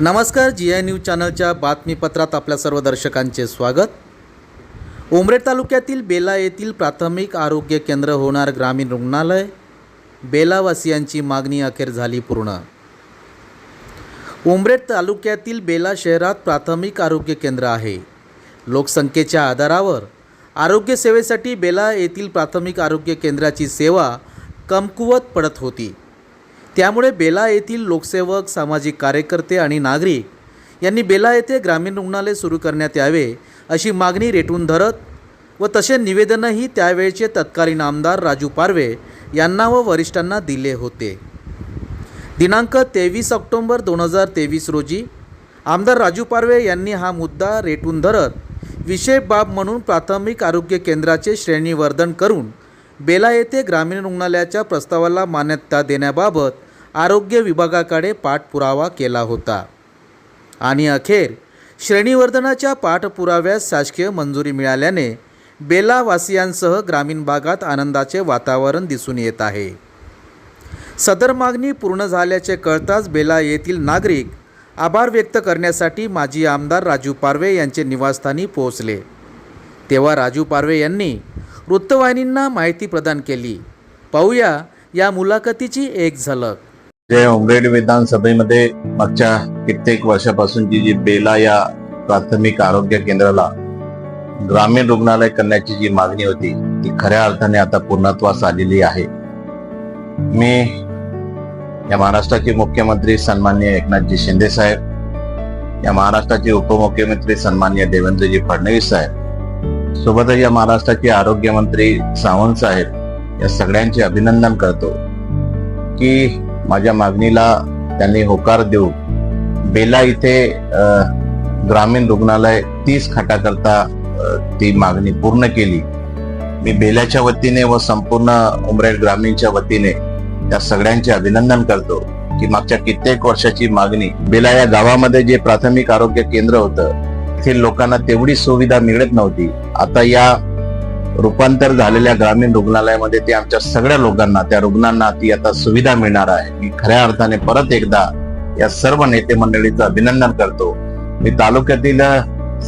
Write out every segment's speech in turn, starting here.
नमस्कार जी I news चॅनलच्या बातमीपत्रात आपल्या सर्व दर्शकांचे स्वागत. उमरेड तालुक्यातील बेला येथील प्राथमिक आरोग्य केंद्र होणार ग्रामीण रुग्णालय. बेलावासियांची मागणी अखेर झाली पूर्ण. उमरेड तालुक्यातील बेला शहरात प्राथमिक आरोग्य केंद्र आहे. लोकसंख्येच्या आधारावर आरोग्य सेवेसाठी बेला येथील प्राथमिक आरोग्य केंद्राची सेवा कमकुवत पडत होती. त्यामुळे बेला येथील लोकसेवक सामाजिक कार्यकर्ते आणि नागरिक यांनी बेला येथे ग्रामीण रुग्णालय सुरू करण्यात यावे अशी मागणी रेटून धरत व तसे निवेदनही त्यावेळचे तत्कालीन आमदार राजू पारवे यांना व वरिष्ठांना दिले होते. दिनांक तेवीस ऑक्टोंबर दोन हजार तेवीस रोजी आमदार राजू पारवे यांनी हा मुद्दा रेटून धरत विषय बाब म्हणून प्राथमिक आरोग्य केंद्राचे श्रेणीवर्धन करून बेला येथे ग्रामीण रुग्णालयाच्या प्रस्तावाला मान्यता देण्याबाबत आरोग्य विभागाकडे पाठपुरावा केला होता. आणि अखेर श्रेणीवर्धनाच्या पाठपुराव्यास शासकीय मंजुरी मिळाल्याने बेलावासियांसह ग्रामीण भागात आनंदाचे वातावरण दिसून येत आहे. सदर मागणी पूर्ण झाल्याचे कळताच बेला येथील नागरिक आभार व्यक्त करण्यासाठी माजी आमदार राजू पारवे यांचे निवासस्थानी पोहोचले. तेव्हा राजू पारवे यांनी वृत्तवाहिनींना माहिती प्रदान केली. पाहूया या मुलाखतीची एक झलक. जे उमरेड विधानसभेमध्ये मागच्या कित्येक वर्षापासूनची जी बेला या प्राथमिक आरोग्य केंद्राला ग्रामीण रुग्णालय करण्याची जी मागणी होती ती खऱ्या अर्थाने आता पूर्णत्वास आलेली आहे. मी या महाराष्ट्राचे मुख्यमंत्री सन्मान्य एकनाथजी शिंदे साहेब या महाराष्ट्राचे उपमुख्यमंत्री सन्मान्य देवेंद्रजी फडणवीस साहेब सोबतच या महाराष्ट्राचे आरोग्यमंत्री सावंत साहेब या सगळ्यांचे अभिनंदन करतो की माझ्या मागणीला त्यांनी होकार देऊन बेला इथे ग्रामीण रुग्णालय तीस खाटाकरता ती मागणी पूर्ण केली. मी बेलाच्या वतीने व संपूर्ण उमरेड ग्रामीणच्या वतीने त्या सगळ्यांचे अभिनंदन करतो की मागच्या कित्येक वर्षाची मागणी बेला या गावामध्ये जे प्राथमिक आरोग्य केंद्र होतं तेथील लोकांना तेवढी सुविधा मिळत नव्हती. आता या रूपांतर झालेल्या ग्रामीण रुग्णालयामध्ये ते आमच्या सगळ्या लोकांना त्या रुग्णांना ती आता सुविधा मिळणार आहे. मी खऱ्या अर्थाने परत एकदा या सर्व नेते मंडळीचं अभिनंदन करतो. मी तालुक्यातील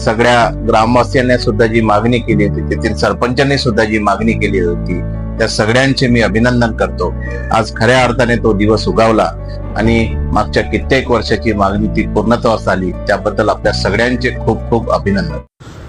सगळ्या ग्रामवासियांनी सुद्धा जी मागणी केली होती तेथील सरपंचांनी सुद्धा जी मागणी केली होती त्या सगळ्यांचे मी अभिनंदन करतो. आज खऱ्या अर्थाने तो दिवस उगावला आणि मागच्या कित्येक वर्षाची मागणी ती पूर्णत्वास आली. त्याबद्दल आपल्या सगळ्यांचे खूप खूप अभिनंदन.